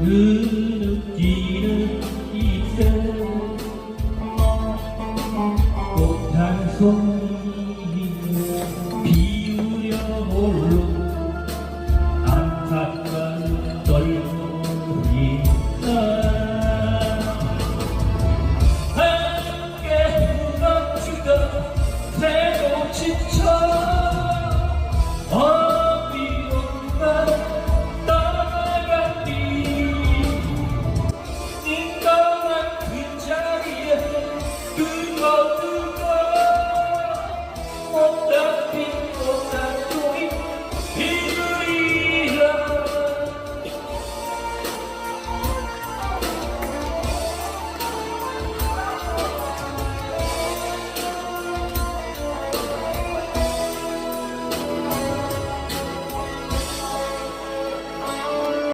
흐느끼는 이세 꽃한 손